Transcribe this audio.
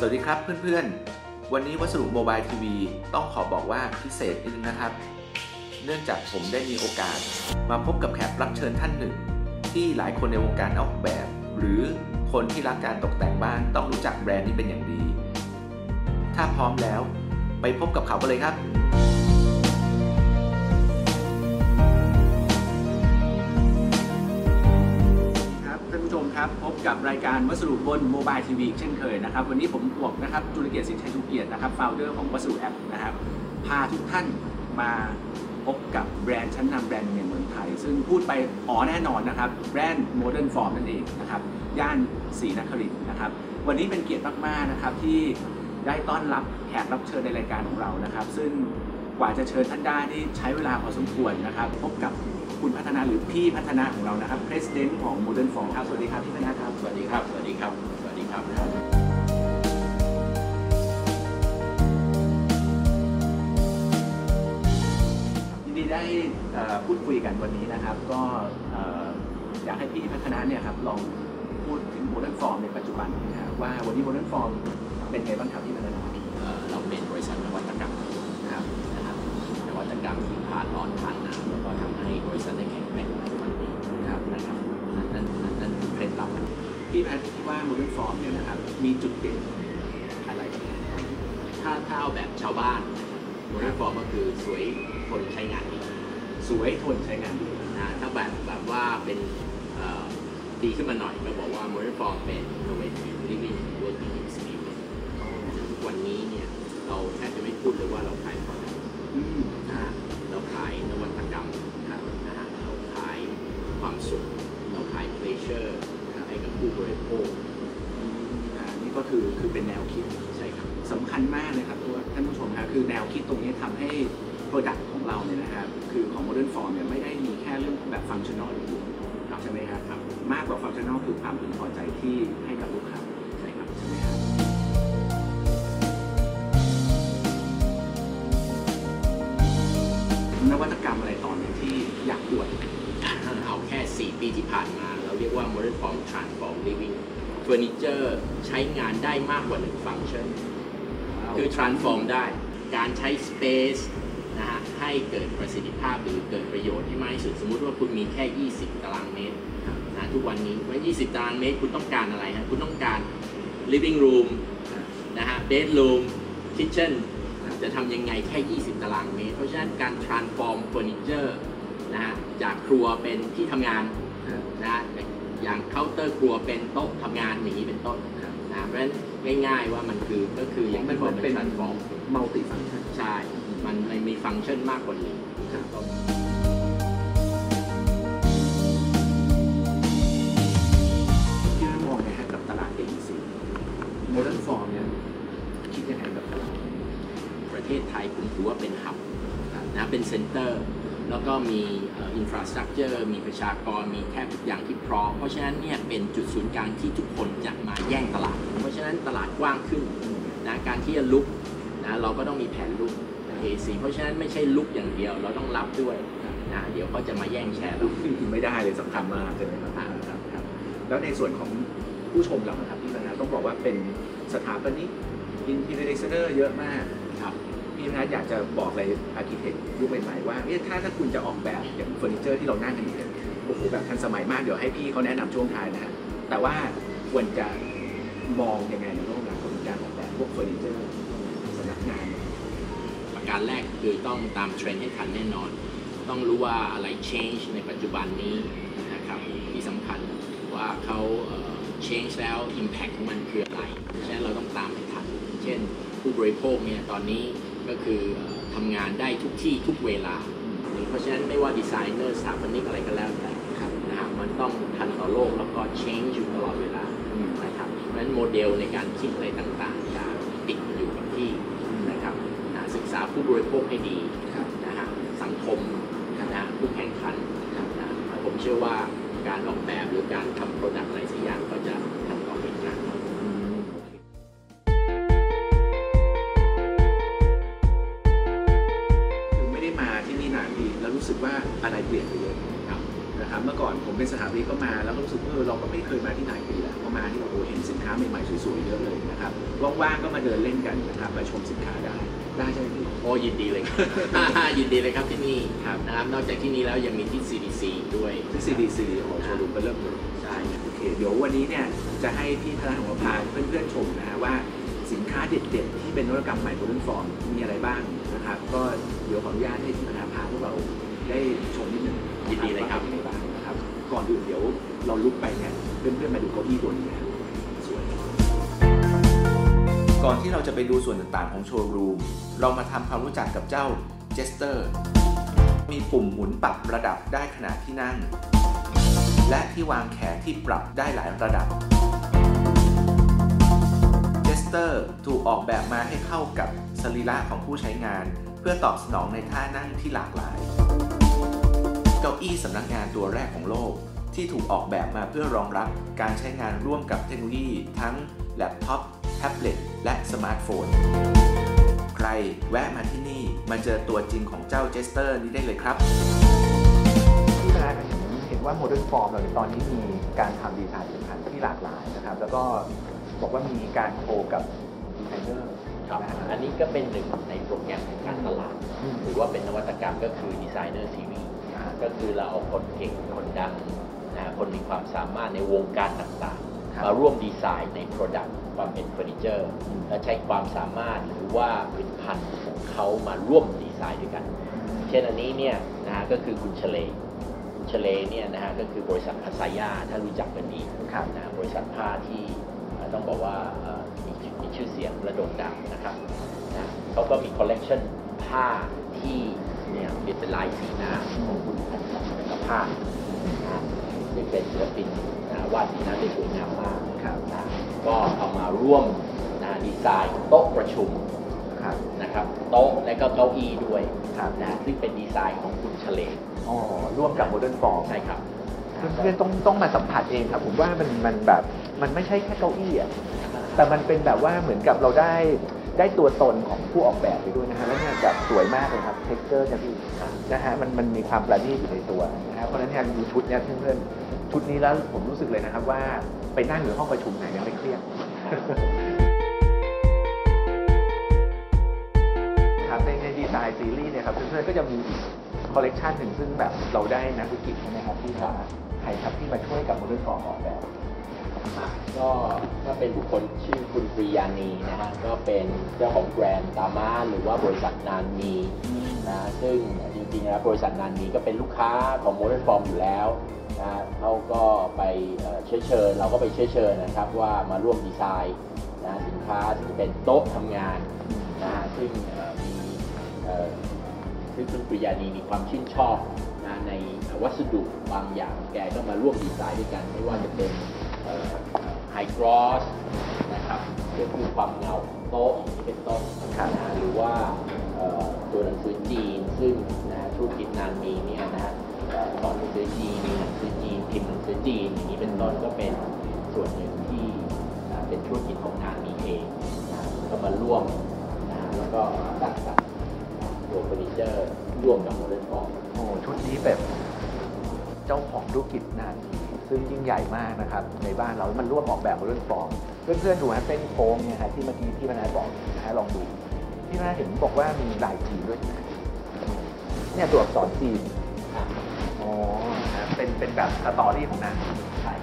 สวัสดีครับเพื่อนๆ วันนี้วัสดุโมบายทีวีต้องขอบอกว่าพิเศษนิดนึงนะครับ เนื่องจากผมได้มีโอกาส มาพบกับแขกรับเชิญท่านหนึ่ง ที่หลายคนในวงการออกแบบ หรือคนที่รักการตกแต่งบ้านต้องรู้จักแบรนด์นี้เป็นอย่างดี ถ้าพร้อมแล้ว ไปพบกับเขากันเลยครับ พบกับรายการวัสดุบนโมบายทีวีเช่นเคยนะครับ วันนี้ผมบวกนะครับจุลเกียรติสินชัยชูเกียรตินะครับฟาเดอร์ของวัสดุแอปนะครับ พาทุกท่านมาพบกับแบรนด์ชั้นนำแบรนด์ในเมืองไทย ซึ่งพูดไปอ๋อแน่นอนนะครับ แบรนด์โมเดิร์นฟอร์มนั่นเองนะครับ ย่านศรีนครินทร์นะครับ วันนี้เป็นเกียรติมากๆนะครับที่ได้ต้อนรับแขกรับเชิญในรายการของเรานะครับ ซึ่งกว่าจะเชิญท่านได้นี่ใช้เวลาพอสมควรนะครับ พบกับ คุณพัฒนาหรือพี่พัฒนาของเรานะครับ President ของ Modern Form ครับ สวัสดีครับพี่พัฒนาครับ สวัสดีครับ สวัสดีครับ สวัสดีครับยินดีได้เอ่อพูดคุยกันวันนี้นะครับ ก็เอ่ออยากให้พี่พัฒนาเนี่ยครับลองพูดถึง Modern Form ในปัจจุบันนะครับว่าวันนี้ Modern Form เป็นไงบ้างครับพี่พัฒนาเอ่อเราเป็นบริษัทนวัตกรรมครับนะครับ นวัตกรรมที่ผ่านร้อนผ่านหนาวแล้วก็ทำให้บริษัทได้แข็งแกร่งในวันนี้ครับนะครับนั่นนั่นนั่นนั่นคือเคล็ดลับพี่พัฒนาคิดว่า Modern Form เนี่ยนะครับมีจุดเด่นอะไรบ้างถ้าถ้าเอาแบบชาวบ้านโมเดลฟอร์มก็คือสวยทนใช้งานดีสวยทนใช้งานดีนะถ้าแบบแบบว่าเป็นเอ่อดีขึ้นมาหน่อยก็บอกว่าโมเดลฟอร์มเป็น innovative living working experience ทุกวันนี้เนี่ยเราแทบจะไม่พูดเลยว่าเราขาย product อืม นะฮะเราขายนวัตกรรมนะครับนะฮะเราขายความสุข เราขาย pleasure ให้กับผู้บริโภคอ่านี่ก็คือคือเป็นแนวคิดใช่ครับสำคัญมากเลยครับตัวท่านผู้ชมครับคือแนวคิดตรงนี้ทำให้ Product ของเราเนี่ยนะครับคือของ Modern Form เนี่ยไม่ได้มีแค่เรื่องของแบบฟังชั่นอลอย่างเดียวใช่ไหมครับครับมากกว่าฟังชั่นอลคือความพึงพอใจที่ให้กับลูกค้า นวัตกรรมอะไรตอนนี้ที่อยากอวดเอาแค่ 4 ปีที่ผ่านมา เราเรียกว่า modern form transform living เฟอร์นิเจอร์ใช้งานได้มากกว่า1ฟังก์ชันคือ transform ได้การใช้ space นะฮะให้เกิดประสิทธิภาพหรือเกิดประโยชน์ให้มากที่สุด สมมุติว่าคุณมีแค่ 20 ตารางเมตรนะทุกวันนี้ว่า 20 ตารางเมตรคุณต้องการอะไรฮะคุณต้องการ living room นะฮะ bedroom kitchen จะทำยังไงแค่ 20 ตารางเมตร เพราะฉะนั้นการ transform furniture นะฮะจากครัวเป็นที่ทำงานนะฮะอย่างเคาน์เตอร์ครัวเป็นโต๊ะทำงานอย่างนี้เป็นต้นนะเพราะฉะนั้นง่ายๆว่ามันคือก็คืออย่างมันที่เหบมืออกนเป็เป็นนทรานส์ฟอร์มมัลติฟังชันใช่มันมันมีฟังก์ชันมากกว่านี้ต้นที่ ประเทศไทยผมถือว่าเป็นหับนะเป็นเซ็นเตอร์ แล้วก็มีอินฟราสตรักเจอร์มีประชากรมีแทบทุกอย่างที่พร้อม เพราะฉะนั้นเนี่ยเป็นจุดศูนย์กลางที่ทุกคนจะมาแย่งตลาด เพราะฉะนั้นตลาดกว้างขึ้นนะการที่จะลุกนะเราก็ต้องมีแผนลุก AC เพราะฉะนั้นไม่ใช่ลุกอย่างเดียวเราต้องรับด้วยนะเดี๋ยวเขาจะมาแย่งแชร์เราไม่ได้เลยสำคัญมากใช่ไหมครับครับครับแล้วในส่วนของผู้ชมเรานะครับพี่พนาต้องบอกว่าเป็นสถาปนิกอินทีเรียดีไซเนอร์เยอะมากครับ พี่พนาอยากจะบอกอะไรอาร์เคเต็กยุคใหม่ๆว่าเอ๊ะถ้าถ้าคุณจะออกแบบอย่างเฟอร์นิเจอร์ที่เรานั่งกันอยู่เนี่ยโอ้โหแบบทันสมัยมากเดี๋ยวให้พี่เขาแนะนำช่วงท้ายนะฮะแต่ว่าควรจะมองยังไงในโลกหลังของการออกแบบพวกเฟอร์นิเจอร์สำนักงาน ประการแรกคือต้องตามเทรนด์ให้ทันแน่นอน ต้องรู้ว่าอะไร change ในปัจจุบันนี้นะครับที่สำคัญว่าเขา change แล้ว impact ของมันคืออะไรฉะนั้นเราต้องตามให้ทัน เช่นผู้บริโภคเนี่ยตอนนี้ ก็คือเอ่อทำงานได้ทุกที่ทุกเวลา เพราะฉะนั้นไม่ว่าดีไซเนอร์สถาปนิกอะไรก็แล้วแต่นะครับมันต้องทันต่อโลกแล้วก็ change อยู่ตลอดเวลานะครับเพราะฉะนั้นโมเดลในการคิดอะไรต่างๆอย่าติดอยู่กับที่นะครับนะศึกษาผู้บริโภคให้ดีครับนะฮะสังคมนะผู้แข่งขันนะผมเชื่อว่าการออกแบบหรือการทำโปรดักต์อะไรสักอย่างก็จะ คือไม่ได้มาที่นี่นานดีแล้วรู้สึกว่าอะไรเปลี่ยนไปเยอะครับนะครับ เมื่อก่อนผมเป็นสถาปนิกก็มาแล้วก็รู้สึกว่าเออเราก็ไม่เคยมาที่ไหนปีแล้วก็มาที่โอ้โหเห็นสินค้าใหม่ๆสวยๆเยอะเลยนะครับว่างๆก็มาเดินเล่นกันนะครับมาชมสินค้าได้ได้ใช่ไหมพี่โอ้ยินดีเลยครับ ยินดีเลยครับที่นี่ครับนะครับนอกจากที่นี่แล้วยังมีที่ CDC ด้วยที่ CDC โอ้โหโชว์รูมก็เริ่มเลยใช่ครับโอเคเดี๋ยววันนี้เนี่ยจะให้พี่ธนาของเราพาเพื่อนๆชมนะฮะว่า สินค้าเด็ดๆ ที่เป็นนวัตกรรมใหม่บนรุ่นฟอร์มมีอะไรบ้างนะครับ ก็เดี๋ยวขออนุญาตให้พี่ธนาพาพวกเราได้ชมนิดนึงยินดีเลยครับว่าเป็นยังไงบ้างนะครับ ก่อนอื่นเดี๋ยวเราลุกไปเนี่ยเพื่อนๆมาดูเก้าอี้ตัวนี้นะสวยก่อนที่เราจะไปดูส่วนต่างๆของโชว์รูม เรามาทำความรู้จักกับเจ้าเจสเตอร์มีปุ่มหมุนปรับระดับได้ขนาดที่นั่ง และที่วางแขนที่ปรับได้หลายระดับเจ สเตอร์ถูกออกแบบมาให้เข้ากับสรีระของผู้ใช้งาน เพื่อตอบสนองในท่านั่งที่หลากหลาย เก้าอี้สำนักงานตัวแรกของโลก ที่ถูกออกแบบมาเพื่อรองรับการใช้งานร่วมกับเทคโนโลยี ทั้งแล็ปท็อปแท็บเล็ตและสมาร์ทโฟน ใครแวะมาที่นี่มาเจอตัวจริงของเจ้าเจสเตอร์นี้ได้เลยครับที่มาเห็นเห็นว่าโมเดิร์นฟอร์มเราในตอนนี้มีการทำดีไซน์สินค้าที่หลากหลายนะครับ แล้วก็ บอกว่ามีการโคกับดีไซเนอร์ครับนะฮะอันนี้ก็เป็นหนึ่งในโปรแกรมของการตลาดอืมหรือว่าเป็นนวัตกรรมก็คือดีไซเนอร์ซีรีส์อ่าก็คือเราเอาคนเก่งคนดังนะคนมีความสามารถในวงการต่างครับๆมาร่วมดีไซน์ใน Product ความเป็นเฟอร์นิเจอร์ และใช้ความสามารถหรือว่าผลิตภัณฑ์ของเขามาร่วมดีไซน์ด้วยกัน เช่นอันนี้เนี่ยนะฮะก็คือคุณเฉลยคุณเฉลยเนี่ยนะฮะก็คือบริษัทพัสยาถ้ารู้จักกันดีครับนะฮะบริษัทผ้าที่เอ่อ ต้องบอกว่าเอ่อมีชื่อมีชื่อเสียงระโด่งดังนะครับนะเขาก็มีคอลเลกชันผ้าที่เนี่ยเป็นลายสีหน้าของคุณพันธ์จักรภาพนะฮะซึ่งเป็นศิลปินนะวาดสีหน้าได้สวยงามมากครับนะก็เอามาร่วมนะดีไซน์โต๊ะประชุมครับนะครับโต๊ะและก็เก้าอี้ด้วยครับนะซึ่งเป็นดีไซน์ของคุณเฉลยอ๋อร่วมกับโมเดิร์นฟอร์มใช่ครับเพื่อนๆต้องต้องมาสัมผัสเองครับ ผมว่ามันมันแบบ มันไม่ใช่แค่เก้าอี้อะแต่มันเป็นแบบว่าเหมือนกับเราได้ได้ตัวตนของผู้ออกแบบไปด้วยนะฮะแล้วเนี่ยแบบสวยมากเลยครับเท็กเจอร์เนี่ยพี่นะฮะมันมันมีความประณีตอยู่ในตัวนะฮะเพราะฉะนั้นเนี่ยดูชุดเนี่ยเพื่อนๆชุดนี้แล้วผมรู้สึกเลยนะครับว่าไปนั่งอยู่ห้องประชุมไหนยังไม่เครียดครับในในดีไซน์ซีรีส์เนี่ยครับเพื่อนๆก็จะมีคอลเลกชันหนึ่งซึ่งแบบเราได้นักธุรกิจใช่ไหมครับที่มาใครครับที่มาช่วยกับโมเดิร์นฟอร์มออกแบบ ก็ถ้าเป็นบุคคลชื่อคุณปริยานีนะฮะก็เป็นเจ้าของแบรนด์ตามาหรือว่าบริษัทนานมีนะซึ่งจริงๆแล้วบริษัทนานมีก็เป็นลูกค้าของโมเดิร์นฟอร์มอยู่แล้วนะเขาก็ไปเชื้อเชิญ เราก็ไปเชื้อเชิญนะครับว่ามาร่วมดีไซน์นะสินค้าที่งเป็นโต๊ะทำงานนะซึ่งมีซึ่งคุณปริยานีมีความชื่นชอบนะในวัสดุบางอย่างแกก็มาร่วมดีไซน์ด้วยกันไม่ว่าจะเป็น ไฮกรอสนะครับเกี่ยวกับความเงาของโต๊ะอย่างนี้เป็นต้นครับนะหรือว่าเอ่อตัวหนังสือจีนซึ่งนะธุรกิจนานมีเนี่ยนะฮะเอ่อสอนหนังสือจีนมีหนังสือจีนพิมพ์หนังสือจีนอย่างนี้เป็นต้นก็เป็นส่วนหนึ่งที่นะเป็นธุรกิจของนานมีเองนะก็มาร่วมนะแล้วก็สร้างสรรค์ตัวเฟอร์นิเจอร์ร่วมกับโมเดิร์นฟอร์มโอ้ชุดนี้แบบ เจ้าของธุรกิจนานซึ่งยิ่งใหญ่มากนะครับ ในบ้านเรา มันร่วมออกแบบมาด้วยฟองเพื่อนๆดูฮะเส้นโค้งเนี่ยฮะที่เมื่อกี้พี่มนาบอกนะฮะลองดูพี่พนาเห็นบอกว่ามีลายจีนด้วย เนี่ยตัวอักษรจีนอ๋อเป็นเป็นแบบสตอรี่ของนางใช่